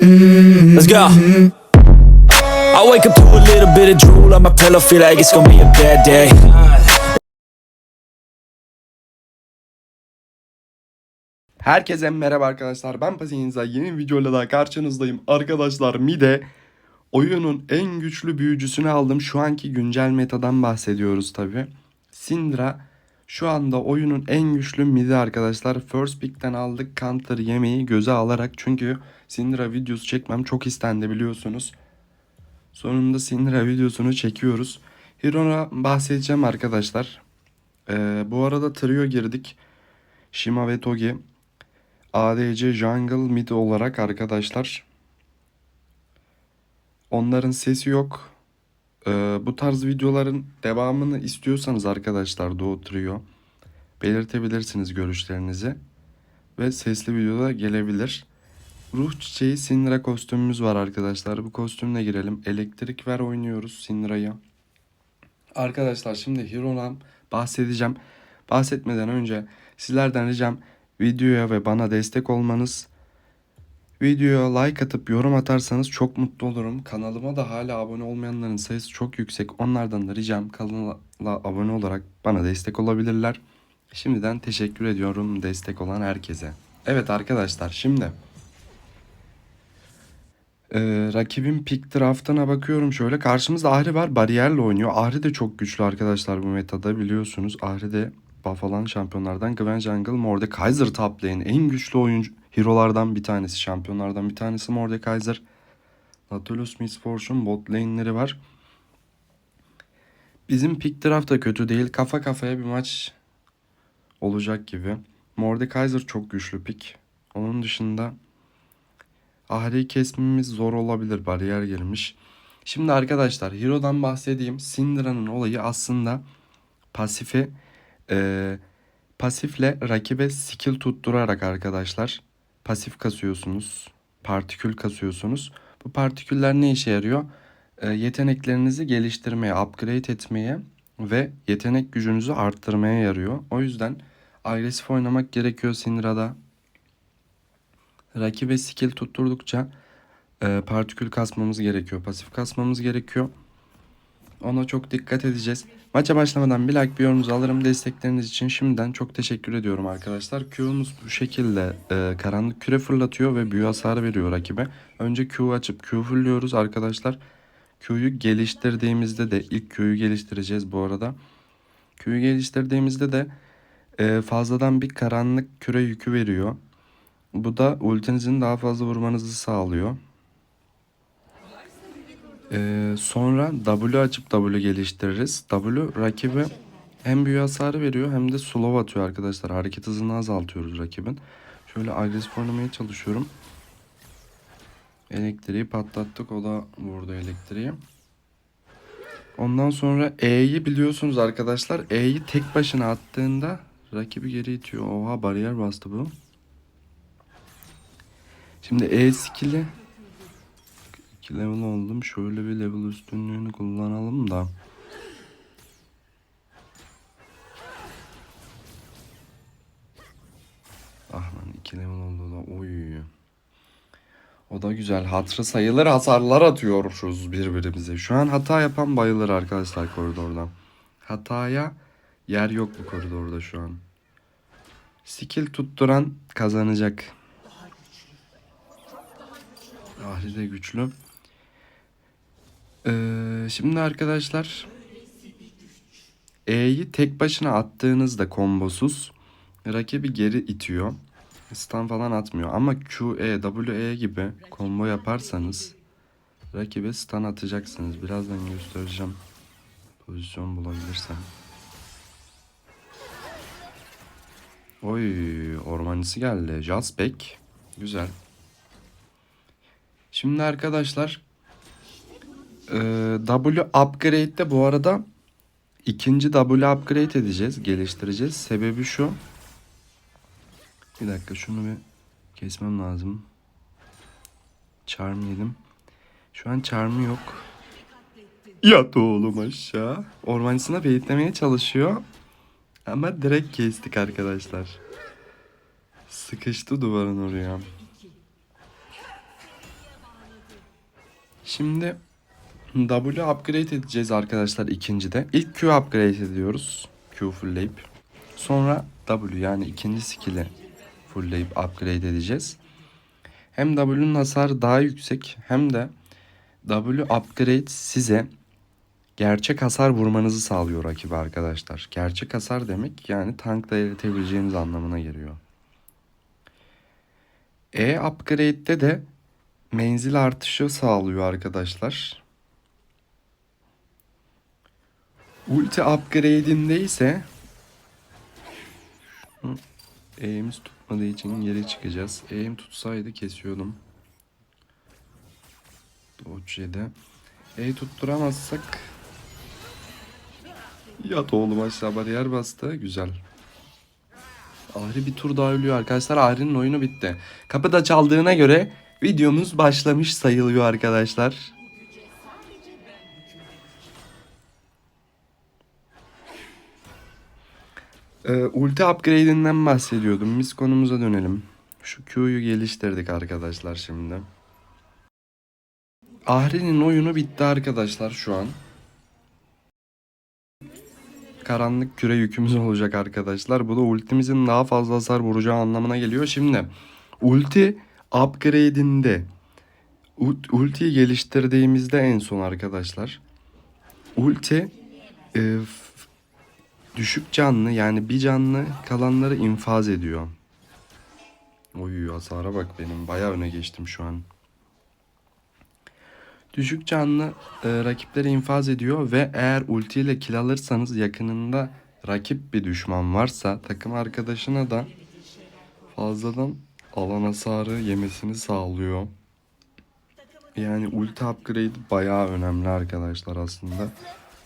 Let's go. I wake up to a little bit of drool on my pillow, feel like it's gonna be a bad day. Herkese merhaba arkadaşlar. Ben Pazinza. Yeni bir videoyla daha karşınızdayım. Arkadaşlar Mide oyunun en güçlü büyücüsünü aldım. Şu anki güncel metadan bahsediyoruz tabi. Syndra şu anda oyunun en güçlü midi arkadaşlar. First pick'ten aldık counter yemeği göze alarak. Çünkü Syndra videosu çekmem çok istendi biliyorsunuz. Sonunda Syndra videosunu çekiyoruz. Hero'na bahsedeceğim arkadaşlar. Ee, bu arada trio girdik. Shima ve Togi. ADC Jungle Mid olarak arkadaşlar. Onların sesi yok. Ee, bu tarz videoların devamını istiyorsanız arkadaşlar Doğu Trio belirtebilirsiniz görüşlerinizi. Ve sesli videoda gelebilir. Ruh Çiçeği Syndra kostümümüz var arkadaşlar. Bu kostümle girelim. Elektrik ver oynuyoruz Syndra'ya. Arkadaşlar şimdi Hero'dan bahsedeceğim. Bahsetmeden önce sizlerden ricam videoya ve bana destek olmanız. Videoya like atıp yorum atarsanız çok mutlu olurum. Kanalıma da hala abone olmayanların sayısı çok yüksek. Onlardan da ricam kanala abone olarak bana destek olabilirler. Şimdiden teşekkür ediyorum destek olan herkese. Evet arkadaşlar şimdi ee, rakibin pick draft'ına bakıyorum şöyle. Karşımızda Ahri var. Bariyerle oynuyor. Ahri de çok güçlü arkadaşlar bu metada biliyorsunuz. Ahri de buff alan şampiyonlardan. Gwen Jungle, Mordekaiser top lane. En güçlü oyuncu hero'lardan bir tanesi. Şampiyonlardan bir tanesi Mordekaiser. Nautilus Miss Fortune bot lane'leri var. Bizim pick draft da kötü değil. Kafa kafaya bir maç olacak gibi. Mordekaiser çok güçlü pick. Onun dışında Ahri'yi kesmemiz zor olabilir. Bariyer girmiş. Şimdi arkadaşlar Hero'dan bahsedeyim. Syndra'nın olayı aslında pasifi e, pasifle rakibe skill tutturarak arkadaşlar pasif kasıyorsunuz. Partikül kasıyorsunuz. Bu partiküller ne işe yarıyor? E, yeteneklerinizi geliştirmeye, upgrade etmeye ve yetenek gücünüzü arttırmaya yarıyor. O yüzden agresif oynamak gerekiyor Syndra'da rakibe skill tutturdukça e, partikül kasmamız gerekiyor. Pasif kasmamız gerekiyor. Ona çok dikkat edeceğiz. Maça başlamadan bir like bir yorumunuzu alırım. Destekleriniz için şimdiden çok teşekkür ediyorum arkadaşlar. Q'muz bu şekilde e, karanlık küre fırlatıyor ve büyü hasarı veriyor rakibe. Önce Q açıp Q fırlıyoruz arkadaşlar. Q'yu geliştirdiğimizde de ilk Q'yu geliştireceğiz bu arada. Q'yu geliştirdiğimizde de e, fazladan bir karanlık küre yükü veriyor. Bu da ultinizin daha fazla vurmanızı sağlıyor. Ee, sonra W açıp W geliştiririz. W rakibe hem büyü hasarı veriyor hem de slow atıyor arkadaşlar. Hareket hızını azaltıyoruz rakibin. Şöyle agresif oynamaya çalışıyorum. Elektriği patlattık. O da vurdu elektriği. Ondan sonra E'yi biliyorsunuz arkadaşlar. E'yi tek başına attığında rakibi geri itiyor. Oha bariyer bastı bu. Şimdi E skill'i 2 level oldum. Şöyle bir level üstünlüğünü kullanalım da. Ah lan 2 level oldu da. Oy. O da güzel. Hatırı sayılır hasarlar atıyoruz birbirimize. Şu an hata yapan bayılır arkadaşlar koridordan. Hataya yer yok bu koridorda şu an. Skill tutturan kazanacak. Ahri de güçlü. Ee, şimdi arkadaşlar E'yi tek başına attığınızda kombosuz rakibi geri itiyor. Stun falan atmıyor ama Q, E, W, E gibi combo yaparsanız rakibe stun atacaksınız. Birazdan göstereceğim. Pozisyon bulabilirsem. Oy ormancısı geldi. Jaspek. Güzel. Şimdi arkadaşlar W upgrade'de bu arada ikinci W upgrade edeceğiz, geliştireceğiz. Sebebi şu. Bir dakika şunu bir kesmem lazım. Charm yedim. Şu an charm'ı yok. Yat oğlum aşağı. Ormancısına beyitlemeye çalışıyor. Ama direkt kestik arkadaşlar. Sıkıştı duvarın oraya. Şimdi W upgrade edeceğiz arkadaşlar ikincide. İlk Q upgrade ediyoruz. Q fullleyip. Sonra W yani ikinci skill'i fullleyip upgrade edeceğiz. Hem W'nun hasarı daha yüksek hem de W upgrade size gerçek hasar vurmanızı sağlıyor rakibi arkadaşlar. Gerçek hasar demek yani tankla eritebileceğiniz anlamına geliyor. E upgrade'de de menzil artışı sağlıyor arkadaşlar. Ulti upgrade'inde ise Hı, E'miz tutmadığı için geri çıkacağız. E'm tutsaydı kesiyordum. Dodge'de. E tutturamazsak Yat oğlum aşağı bariyer bastı. Güzel. Ahri bir tur daha ölüyor arkadaşlar. Ahri'nin oyunu bitti. Kapı da çaldığına göre videomuz başlamış sayılıyor arkadaşlar. Ee, ulti upgrade'inden bahsediyordum. Biz konumuza dönelim. Şu Q'yu geliştirdik arkadaşlar şimdi. Ahri'nin oyunu bitti arkadaşlar şu an. Karanlık küre yükümüz olacak arkadaşlar. Bu da ultimizin daha fazla hasar vuracağı anlamına geliyor. Şimdi ulti upgrade'inde ult- ultiyi geliştirdiğimizde en son arkadaşlar ulti e, düşük canlı yani bir canlı kalanları infaz ediyor. Oy hasara bak benim bayağı öne geçtim şu an. Düşük canlı e, rakipleri infaz ediyor ve eğer ultiyle kill alırsanız yakınında rakip bir düşman varsa takım arkadaşına da fazladan alan hasarı yemesini sağlıyor. Yani ulti upgrade bayağı önemli arkadaşlar aslında.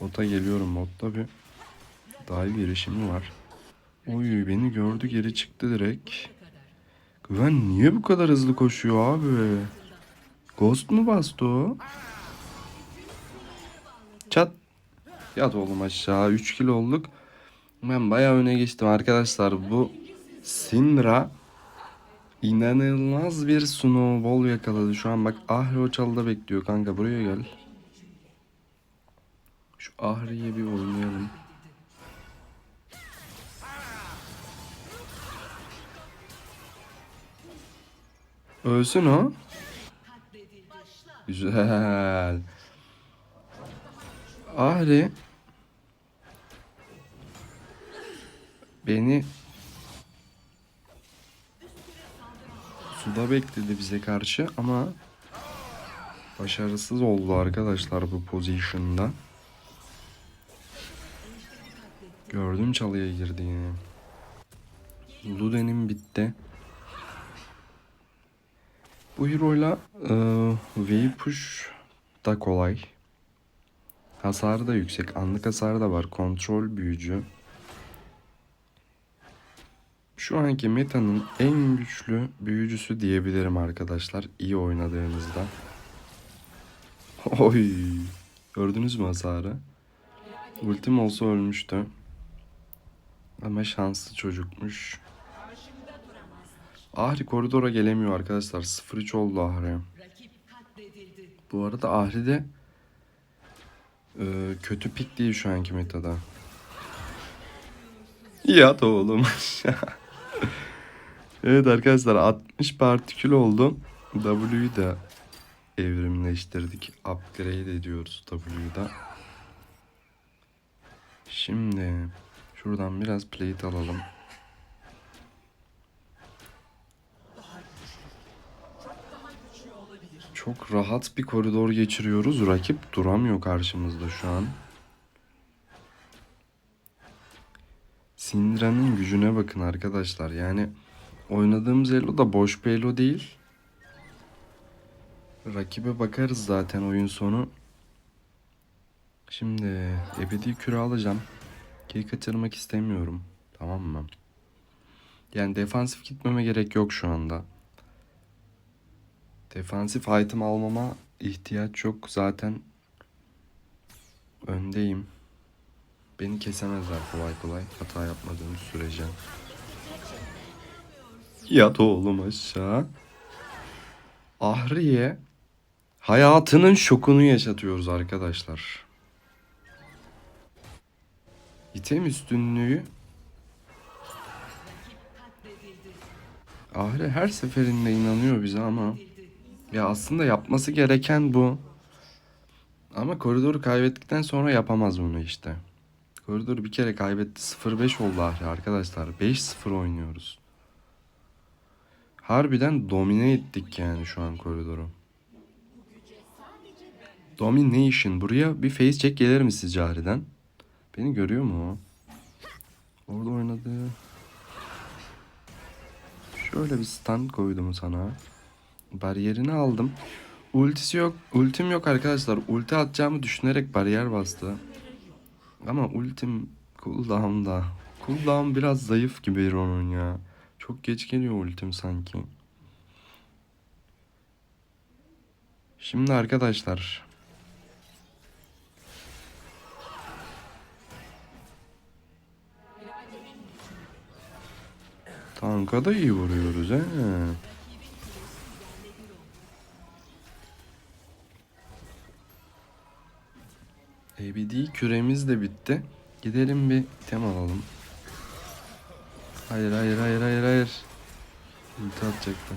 Bota geliyorum botta bir dive girişimi var. Oy beni gördü geri çıktı direkt. Güven niye bu kadar hızlı koşuyor abi? Ghost mu bastı o? Çat. Yat oğlum aşağı. 3 kilo olduk. Ben bayağı öne geçtim arkadaşlar. Bu Syndra inanılmaz bir snowball yakaladı. Şu an bak Ahri o çalıda bekliyor kanka. Buraya gel. Şu Ahri'ye bir oynayalım. Ölsün o. Güzel. Ahri beni suda bekledi bize karşı ama başarısız oldu arkadaşlar bu pozisyonda. Gördüm çalıya girdiğini. Luden'in bitti. Bu hero'yla e, wave push da kolay. Hasarı da yüksek. Anlık hasarı da var. Kontrol büyücü. Şu anki metanın en güçlü büyücüsü diyebilirim arkadaşlar. İyi oynadığınızda. Oy. Gördünüz mü hasarı? Ultim olsa ölmüştü. Ama şanslı çocukmuş. Ahri koridora gelemiyor arkadaşlar. 0-3 oldu Ahri. Bu arada Ahri de e, kötü pik değil şu anki metada. Yat oğlum evet arkadaşlar 60 partikül oldu. W'yu da evrimleştirdik. Upgrade ediyoruz W'yu da. Şimdi şuradan biraz plate alalım. Çok rahat bir koridor geçiriyoruz. Rakip duramıyor karşımızda şu an. Syndra'nın gücüne bakın arkadaşlar. Yani oynadığımız elo da boş bir elo değil. Rakibe bakarız zaten oyun sonu. Şimdi ebedi küre alacağım. Kill kaçırmak istemiyorum. Tamam mı? Yani defansif gitmeme gerek yok şu anda. Defansif item almama ihtiyaç yok. Zaten öndeyim. Beni kesemezler kolay kolay hata yapmadığım sürece. Yat oğlum aşağı. Ahriye Hayatının şokunu yaşatıyoruz arkadaşlar. İtem üstünlüğü Ahri her seferinde inanıyor bize ama ya aslında yapması gereken bu. Ama koridoru kaybettikten sonra yapamaz bunu işte. Koridoru bir kere kaybetti. 0-5 oldu Ahri arkadaşlar. 5-0 oynuyoruz. Harbiden domine ettik yani şu an koridoru. Domination. Buraya bir face check gelir mi sizce Ahri'den? Beni görüyor mu o? Orada oynadı. Şöyle bir stand koydum sana. Bariyerini aldım. Ultisi yok. Ultim yok arkadaşlar. Ulti atacağımı düşünerek bariyer bastı. Ama ultim cooldown'da. Cooldown biraz zayıf gibi onun ya. Çok geç geliyor ultim sanki. Şimdi arkadaşlar. Tanka da iyi vuruyoruz he. ABD küremiz de bitti. Gidelim bir tem alalım. Hayır hayır hayır hayır hayır. Ulti atacaktı.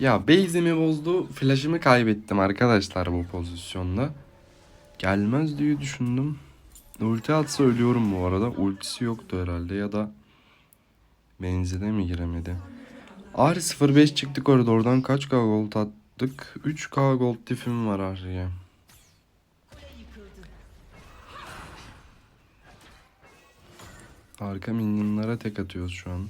Ya base'imi bozdu. Flash'ımı kaybettim arkadaşlar bu pozisyonda. Gelmez diye düşündüm. Ulti atsa ölüyorum bu arada. Ultisi yoktu herhalde ya da benzine mi giremedi? Ahri 05 çıktık koridordan kaç k gold attık? 3k gold tifim var Ahri'ye. Arka minyonlara tek atıyoruz şu an.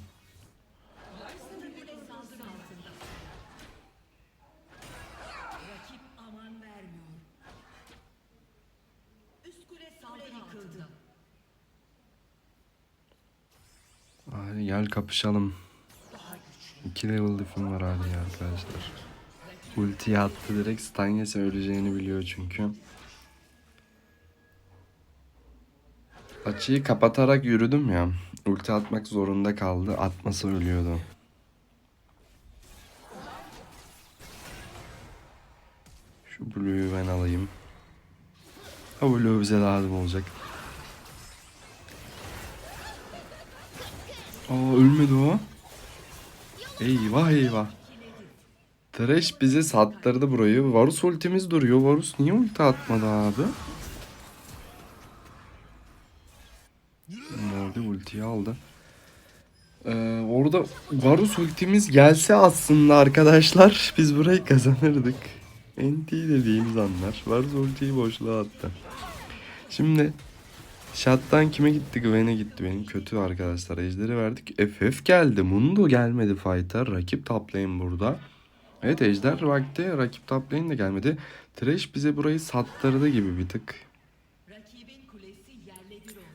Hadi gel kapışalım. 2 level diff'im var hadi arkadaşlar. Ultiye attı direkt stun öleceğini biliyor çünkü. Açıyı kapatarak yürüdüm ya. Ulti atmak zorunda kaldı. Atmasa ölüyordu. Şu Blue'yu ben alayım. Ha Blue bize lazım olacak. Aa ölmedi o. Eyvah eyvah. Thresh bizi sattırdı burayı. Varus ultimiz duruyor. Varus niye ulti atmadı abi? Orada ultiyi aldı. Ee, orada Varus ultimiz gelse aslında arkadaşlar biz burayı kazanırdık. NT dediğimiz anlar. Varus ultiyi boşluğa attı. Şimdi Shot'tan kime gitti? Gwen'e gitti benim. Kötü arkadaşlar. Ejderi verdik. FF geldi. Mundo gelmedi fight'a. Rakip top burada. Evet Ejder vakti. Rakip top lane de gelmedi. Thresh bize burayı sattırdı gibi bir tık.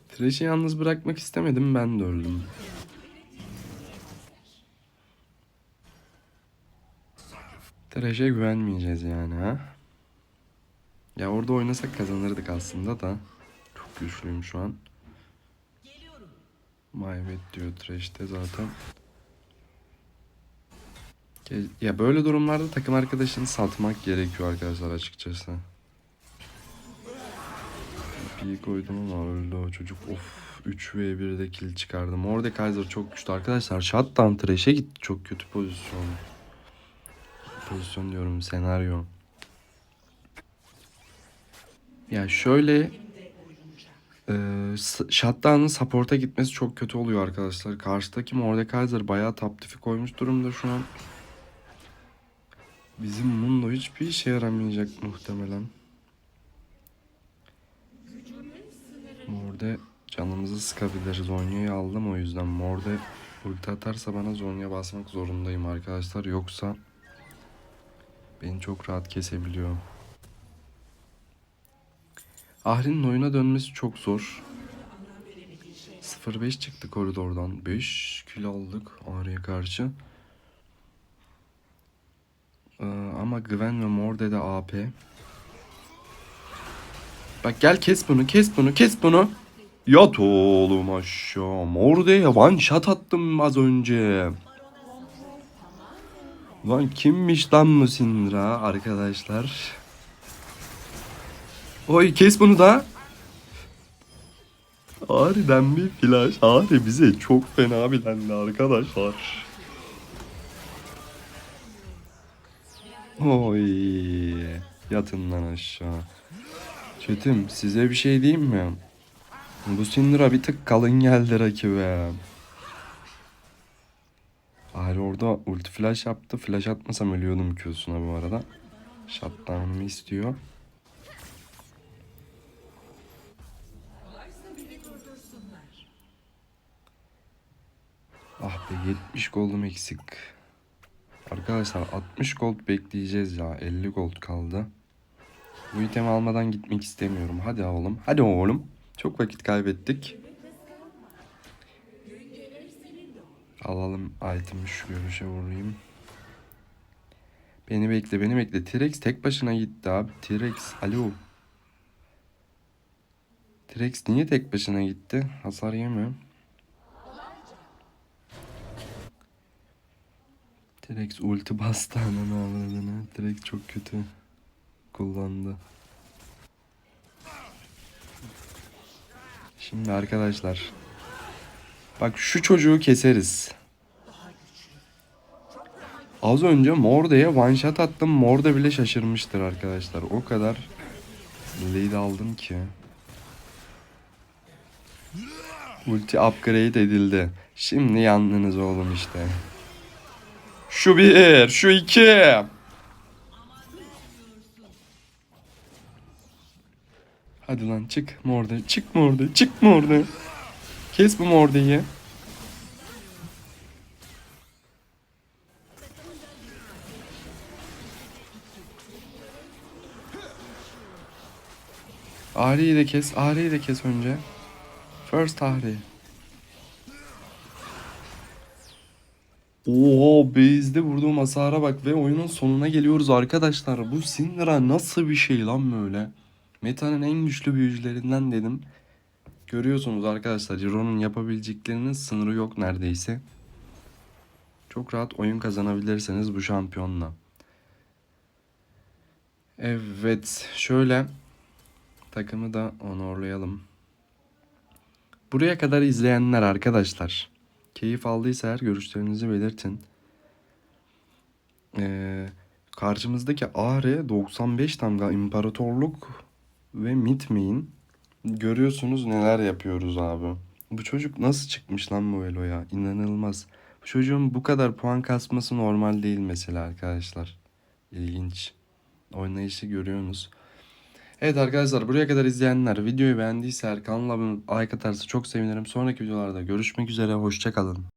Thresh'i yalnız bırakmak istemedim. Ben de öldüm. Thresh'e güvenmeyeceğiz yani ha. Ya orada oynasak kazanırdık aslında da. Çok güçlüyüm şu an. Maybet diyor Thresh'te zaten. Ge- Ya böyle durumlarda takım arkadaşını satmak gerekiyor arkadaşlar açıkçası. Bir koydum ama öldü o çocuk. Of 3v1'de kill çıkardım. Mordekaiser çok güçlü arkadaşlar. Shutdown Thresh'e gitti. Çok kötü pozisyon. Pozisyon diyorum senaryo. Ya şöyle s- Shutdown'ın support'a gitmesi çok kötü oluyor arkadaşlar. Karşıdaki Mordekaiser bayağı top tifi koymuş durumda şu an. Bizim Mundo hiçbir işe yaramayacak muhtemelen. Morde canımızı sıkabilir. Zonya'yı aldım o yüzden. Morde ulti atarsa bana Zonya basmak zorundayım arkadaşlar. Yoksa beni çok rahat kesebiliyor. Ahri'nin oyuna dönmesi çok zor. 0-5 çıktı koridordan. 5 kilo aldık Ahri'ye karşı. Ee, ama Gwen ve Morde de AP. Bak gel kes bunu, kes bunu, kes bunu. Yat oğlum aşağı. Morde'ye one shot attım az önce. Lan kimmiş lan bu Syndra arkadaşlar? Oy kes bunu da. Ari'den bir flash. Ari bize çok fena bilendi arkadaşlar. Oy. Yatın lan aşağı. Çetim size bir şey diyeyim mi? Bu Syndra bir tık kalın geldi rakibe. Ari orada ulti flash yaptı. Flash atmasam ölüyordum Q'suna bu arada. Shutdown'umu istiyor. Ah be 70 gold'um eksik. Arkadaşlar 60 gold bekleyeceğiz ya. 50 gold kaldı. Bu itemi almadan gitmek istemiyorum. Hadi oğlum. Hadi oğlum. Çok vakit kaybettik. Alalım item'i şu görüşe vurayım. Beni bekle beni bekle. T-Rex tek başına gitti abi. T-Rex alo. T-Rex niye tek başına gitti? Hasar yemiyor. T-Rex ulti bastı ananı avradını. T-Rex çok kötü kullandı. Şimdi arkadaşlar. Bak şu çocuğu keseriz. Az önce Morde'ye one shot attım. Morde bile şaşırmıştır arkadaşlar. O kadar lead aldım ki. Ulti upgrade edildi. Şimdi yandınız oğlum işte. Şu bir, şu iki. Hadi lan çık Morde, çık Morde, çık Morde. Kes bu Morde'yi. Ahri'yi de kes, Ahri'yi de kes önce. First Ahri. Oha base'de vurduğum hasara bak ve oyunun sonuna geliyoruz arkadaşlar. Bu Syndra nasıl bir şey lan böyle? Meta'nın en güçlü büyücülerinden dedim. Görüyorsunuz arkadaşlar Jiro'nun yapabileceklerinin sınırı yok neredeyse. Çok rahat oyun kazanabilirsiniz bu şampiyonla. Evet şöyle takımı da onorlayalım. Buraya kadar izleyenler arkadaşlar. Keyif aldıysa eğer görüşlerinizi belirtin. Ee, karşımızdaki Ahri 95 damga imparatorluk ve Mitmeyin. Görüyorsunuz neler yapıyoruz abi. Bu çocuk nasıl çıkmış lan bu Elo'ya? İnanılmaz. Bu çocuğun bu kadar puan kasması normal değil mesela arkadaşlar. İlginç. Oynayışı görüyorsunuz. Evet arkadaşlar buraya kadar izleyenler videoyu beğendiyse kanala abone olup like atarsa çok sevinirim. Sonraki videolarda görüşmek üzere. Hoşçakalın.